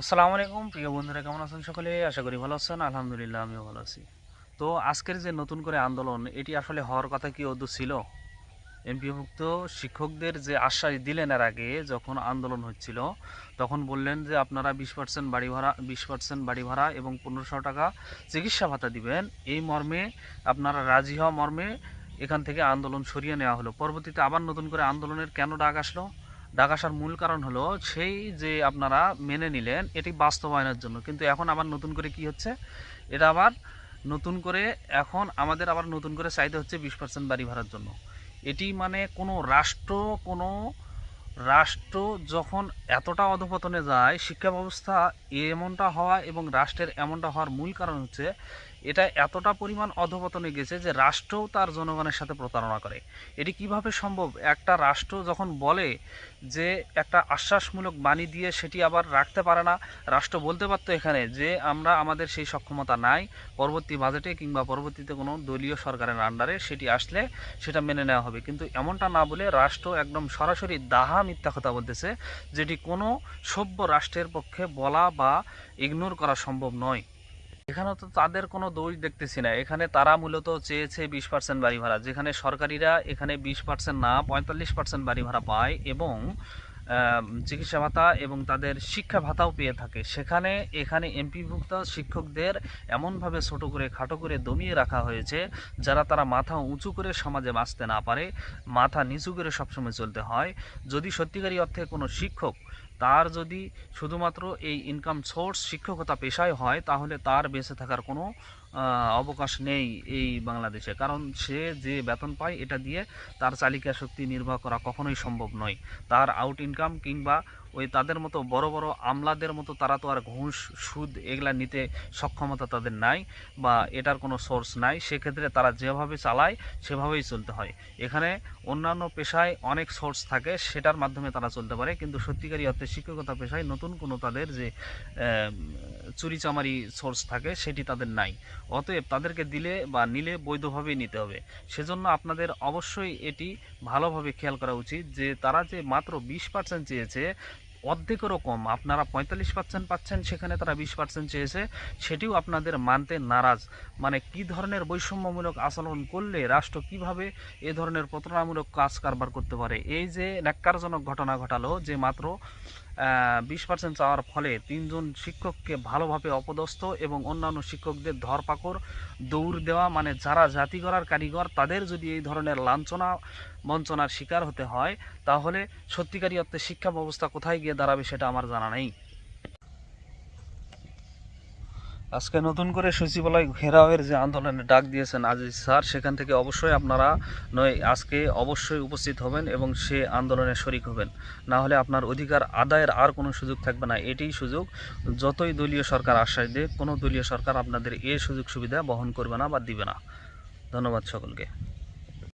আসসালামু আলাইকুম, প্রিয় বন্ধুরা, কেমন আছেন সকলে? আশা করি ভালো আছেন। আলহামদুলিল্লাহ, আমিও ভালো আছি। তো আজকের যে নতুন করে আন্দোলন, এটি আসলে হওয়ার কথা কি অদ্য ছিল? এমপিভুক্ত শিক্ষকদের যে আশ্বাস দিলেন এর আগে যখন আন্দোলন হচ্ছিল, তখন বললেন যে আপনারা বিশ পার্সেন্ট বাড়ি ভাড়া, বিশ পার্সেন্ট বাড়ি ভাড়া এবং পনেরোশো টাকা চিকিৎসা ভাতা দিবেন। এই মর্মে আপনারা রাজি হওয়া মর্মে এখান থেকে আন্দোলন সরিয়ে নেওয়া হলো। পরবর্তীতে আবার নতুন করে আন্দোলনের কেন ডাক আসলো? ডাক আসার মূল কারণ হলো সেই যে আপনারা মেনে নিলেন, এটি বাস্তবায়নের জন্য। কিন্তু এখন আবার নতুন করে কি হচ্ছে? এটা আবার নতুন করে এখন আমাদের আবার নতুন করে চাইতে হচ্ছে বিশ পার্সেন্ট বাড়ি ভাড়ার জন্য। এটি মানে কোনো রাষ্ট্র কোনো রাষ্ট্র যখন এতটা অধপতনে যায়, শিক্ষা ব্যবস্থা এমনটা হওয়া এবং রাষ্ট্রের এমনটা হওয়ার মূল কারণ হচ্ছে এটা এতটা পরিমাণ অধপতনে গেছে যে রাষ্ট্রও তার জনগণের সাথে প্রতারণা করে। এটি কীভাবে সম্ভব? একটা রাষ্ট্র যখন বলে যে একটা আশ্বাসমূলক বাণী দিয়ে সেটি আবার রাখতে পারে না, রাষ্ট্র বলতে পারতো এখানে যে আমরা আমাদের সেই সক্ষমতা নাই, পরবর্তী বাজেটে কিংবা পরবর্তীতে কোনো দলীয় সরকারের আন্ডারে সেটি আসলে সেটা মেনে নেওয়া হবে। কিন্তু এমনটা না বলে রাষ্ট্র একদম সরাসরি দাহা মিথ্যা কথা বলতেছে, যেটি কোনো সভ্য রাষ্ট্রের পক্ষে বলা বা ইগনোর করা সম্ভব নয়। এখানে তো তাদের কোনো দোষ দেখতেছি না। এখানে তারা মূলত চেয়েছে বিশ পার্সেন্ট বাড়ি ভাড়া। যেখানে সরকারিরা এখানে বিশ পার্সেন্ট না, পঁয়তাল্লিশ পার্সেন্ট বাড়ি ভাড়া পায় এবং চিকিৎসা ভাতা এবং তাদের শিক্ষা ভাতাও পেয়ে থাকে। সেখানে এখানে এমপিভুক্ত শিক্ষকদের এমনভাবে ছোট করে, খাটো করে দমিয়ে রাখা হয়েছে, যারা তারা মাথা উঁচু করে সমাজে বাঁচতে না পারে, মাথা নিচু করে সবসময় চলতে হয়। যদি সত্যিকারী অর্থে কোনো শিক্ষক তার যদি শুধুমাত্র এই ইনকাম সোর্স শিক্ষকতা পেশায় হয়, তাহলে তার বেঁচে থাকার কোনো অবকাশ নেই এই বাংলাদেশে। কারণ সে যে বেতন পায়, এটা দিয়ে তার চালিকা শক্তি নির্বাহ করা কখনোই সম্ভব নয়। তার আউট ইনকাম কিংবা ওই তাদের মতো বড় বড় আমলাদের মতো তারা তো আর ঘুষ, সুদ এগুলা নিতে সক্ষমতা তাদের নাই বা এটার কোনো সোর্স নাই। সেক্ষেত্রে তারা যেভাবে চালায়, সেভাবেই চলতে হয়। এখানে অন্যান্য পেশায় অনেক সোর্স থাকে, সেটার মাধ্যমে তারা চলতে পারে। কিন্তু সত্যিকারী অর্থে শিক্ষকতা পেশায় নতুন কোনো তাদের যে চুরিচামারি সোর্স থাকে, সেটি তাদের নাই। অতএব তাদেরকে দিলে বা নিলে বৈধভাবেই নিতে হবে। সেজন্য আপনাদের অবশ্যই এটি ভালোভাবে খেয়াল করা উচিত যে তারা যে মাত্র বিশ পার্সেন্ট চেয়েছে অর্ধেকেরও কম। আপনারা পঁয়তাল্লিশ পার্সেন্ট পাচ্ছেন, সেখানে তারা বিশ পার্সেন্ট চেয়েছে। সেটিও আপনাদের মানতে নারাজ। মানে কি ধরনের বৈষম্যমূলক আচরণ করলে রাষ্ট্র কীভাবে এ ধরনের প্রতারণামূলক কাজ কারবার করতে পারে? এই যে ন্যাক্কারজনক ঘটনা ঘটালো, যে মাত্র বিশ পার্সেন্ট চাওয়ার ফলে তিনজন শিক্ষককে ভালোভাবে অপদস্থ এবং অন্যান্য শিক্ষকদের ধরপাকড়, দৌড় দেওয়া মানে যারা জাতি করার কারিগর, তাদের যদি এই ধরনের লাঞ্ছনা, বঞ্চনার শিকার হতে হয়, তাহলে সত্যিকারী অর্থে শিক্ষা ব্যবস্থা কোথায় গিয়ে দাঁড়াবে সেটা আমার জানা নেই। আজকে নতুন করে সচিবালয় ঘেরাওয়ের যে আন্দোলনে ডাক দিয়েছেন আজিজ স্যার, সেখান থেকে অবশ্যই আপনারা নয়, আজকে অবশ্যই উপস্থিত হবেন এবং সে আন্দোলনে শরিক হবেন। না হলে আপনার অধিকার আদায়ের আর কোনো সুযোগ থাকবে না। এটি সুযোগ। যতই দলীয় সরকার আশ্বাস দেয় কোনো দলীয় সরকার আপনাদের এ সুযোগ সুবিধা বহন করবে না বা দিবে না। ধন্যবাদ সকলকে।